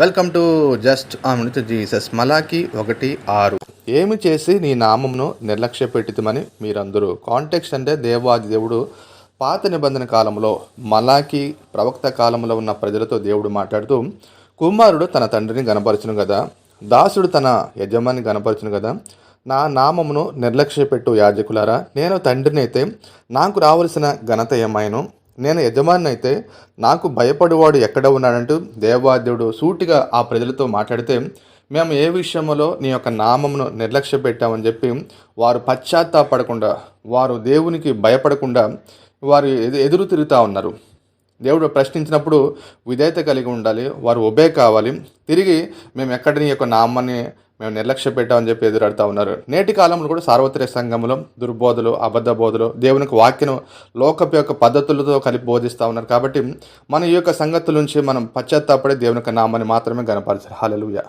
Welcome to just Amrita Jesus Malachi ఒకటి ఆరు. ఏమి చేసి నీ నామమును నిర్లక్ష్య పెట్టితమని మీరందరూ. కాంటెక్స్ట్ అంటే దేవాది దేవుడు పాత నిబంధన కాలంలో మలాకి ప్రవక్త కాలంలో ఉన్న ప్రజలతో దేవుడు మాట్లాడుతూ కుమారుడు తన తండ్రిని గనపరచును కదా దాసుడు తన యజమాని గనపరచును కదా నా నామమును నిర్లక్ష్య పెట్టు యాజకులారా నేను తండ్రిని అయితే నాకు రావలసిన ఘనత ఏమైనా నేను యజమాని అయితే నాకు భయపడేవాడు ఎక్కడ ఉన్నాడంటూ దేవాదేవుడు సూటిగా ఆ ప్రజలతో మాట్లాడితే మేము ఏ విషయంలో నీ యొక్క నామమును నిర్లక్ష్య పెట్టామని చెప్పి వారు పశ్చాత్తాపడకుండా వారు దేవునికి భయపడకుండా వారు ఎదురు తిరుగుతూ ఉన్నారు. దేవుడు ప్రశ్నించినప్పుడు విధేయత కలిగి ఉండాలి వారు ఒబే కావాలి. తిరిగి మేము ఎక్కడ నీ యొక్క నామాన్ని మేము నిర్లక్ష్య పెట్టామని చెప్పి ఎదురాడుతూ ఉన్నారు. నేటి కాలంలో కూడా సార్వత్రిక సంఘంలో దుర్బోధలు అబద్ధ బోధలు దేవునికి వాక్యను లోకపు యొక్క పద్ధతులతో కలిపి బోధిస్తూ ఉన్నారు. కాబట్టి మన ఈ యొక్క సంగతుల నుంచి మనం పశ్చాత్తాపడే దేవుని యొక్క నామాన్ని మాత్రమే గనపరచాలి హాలలుయ